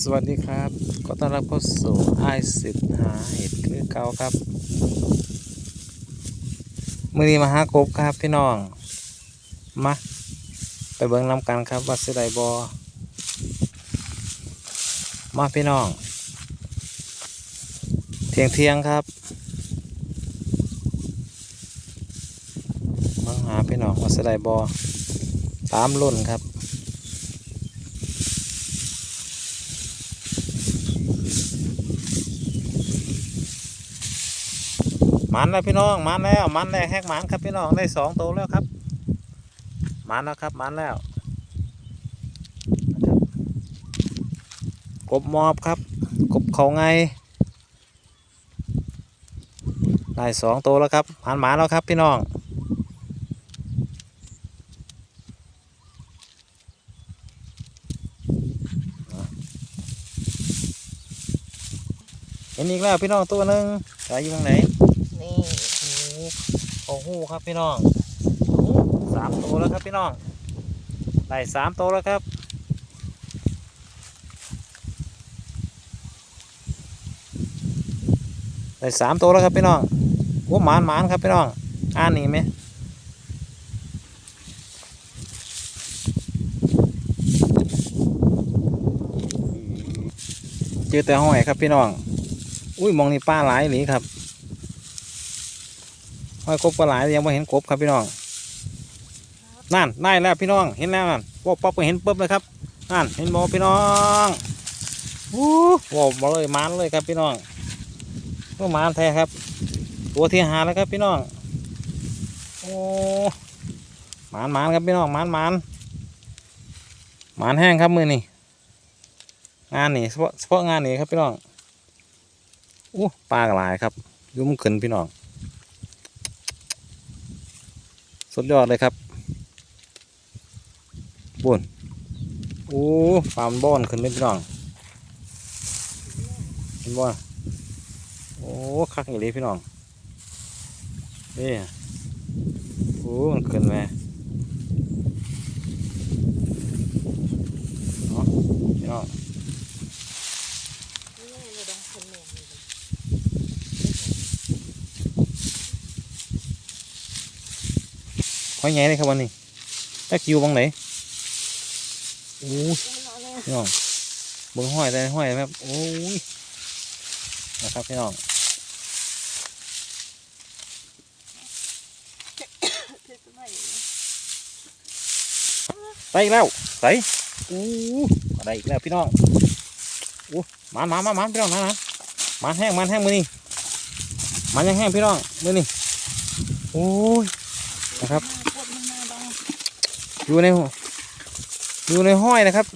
สวัสดีครับ ก็ต้อนรับเข้าสู่ไอสิทธิ์หาเห็ดคือเก่าครับ มือนี้มาหากบครับพี่น้อง มา ไปเบิ่งนำกันครับว่าสิไดบอมาพี่น้อง เที่ยงเที่ยงครับมาหาพี่น้องว่าสิไดบอตามรุ่นครับ มันแล้วพี่น้องมันแล้วมันแรกแหกมันครับพี่น้องได้สองตัวแล้วครับมันแล้วครับมันแล้วนะครับกบมอบครับ กบเขาไงได้สองตัวแล้วครับมันหมาแล้วครับพี่น้องเห็นอีกแล้วพี่น้องตัวหนึ่งอยู่ตรงไหน นี่โอ้โหครับพี่น้องสามตัวแล้วครับพี่น้องได้สามตัวแล้วครับได้สามตัวแล้วครับพี่น้องโอ้หมานหมานครับพี่น้องอ่านนี่ไหมเจอแต่ห้อยครับพี่น้อง อุ้ยมองนี่ป้าหลายหลีครับ ห้อยกบปลาไหลายยังไม่เห็นกบครับพี่น้องนั่นได้แล้วพี่น้องเห็นแล้วนั่นว่าป๊อปก็เห็นปุ๊บเลยครับนั่นเห็นบอพี่น้องวู้ว้าวมาเลยมานเลยครับพี่น้องก็มานแท้ครับ ตัวที่หาแล้วครับพี่น้องโอ้มานมานครับพี่น้องมานมานมานแห้งครับมือนี่งานนี่เฉพาะเฉพาะงานนี้ครับพี่น้องอู้ปลากระหลายครับ ยุ่มขึ้นพี่น้อง สุดยอดเลยครับบุญโอ้ปาร์มบ้อนขึ้นไม่พี่น้องเห็นบ่โอ้คักอย่างนี้พี่น้องนี่โอ้มันขึ้นไหมเนาะพี่น้องห อยใหญ่เลยครับวันนี้ถ้าคิวบังไหนโอ้ยพี่น้องเบิ่งห้อยได้ห้อยไหมครับโอ้ยนะครับพี่น้องได้อีกแล้วใสอู้ได้อีกแล้วพี่น้องอู้มามามามาพี่น้องมามามาแห้งมาแห้งมือนี่มันยังแห้งพี่น้องมือนี่โอ้ยนะครับ อยู่ในอยู่ในห้อยนะครับ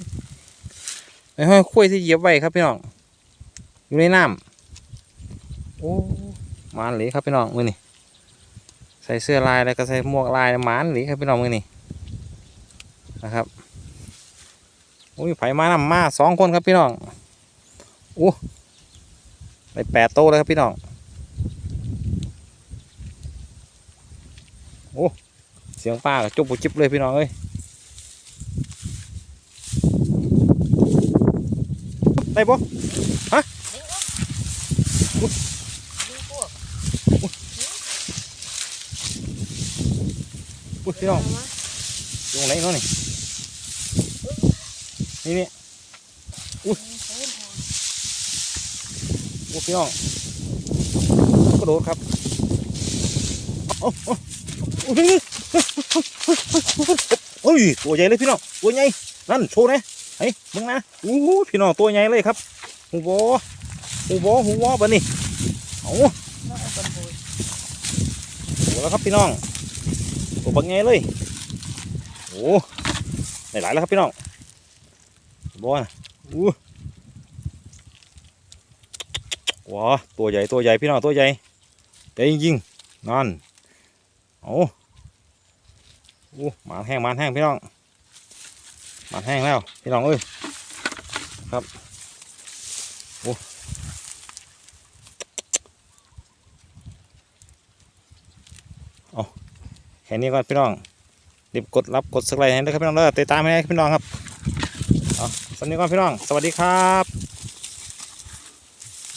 ในห้อยคุ้ยที่เหยียบไว้ครับพี่น้องอยู่ในน้ำโอ้หมานหลีครับพี่น้องมือนี่ใส่เสื้อลายแล้วก็ใส่หมวกลายหมานหลีครับพี่น้องมือนี่นะครับโอ้ยไผ่มานำมาสองคนครับพี่น้องโอ้ได้แปดโตวแล้วครับพี่น้องโอ้ เสียงป้ากับจุบปุจิบเลยพี่น้องเอ้ยได้ปะฮะอุ๊ยพี่น้องอยู่ตรงไหนเนาะนี่นี่นี่อุ้ยโอ้พี่น้องกระโดดครับเอาเอาโอ้ย โอ้ยตัวใหญ่เลยพี่น้องตัวใหญ่นั่นโชว์นะไอ้มึงนะอู้หูพี่น้องตัวใหญ่เลยครับหูบอหูบอหูบอบันนี่เอาโอ้แล้วครับพี่น้องตัวบักไงเลยโอ้ไหลายแล้วครับพี่น้องบอลอู้ว้าตัวใหญ่ตัวใหญ่พี่น้องตัวใหญ่ใหญ่จริงๆนั่นโอ้ อู้หมานแห้งหมานแห้งพี่น้องหมานแห้งแล้วพี่น้องเอ้ยครับโอ้เอาแค่นี้ก่อนพี่น้องรีบกดรับกดสไลด์ให้ด้วยครับพี่น้องเด้อติดตามให้ได้พี่น้องครับเอาสวัสดีก่อนพี่น้อง สวัสดีครับ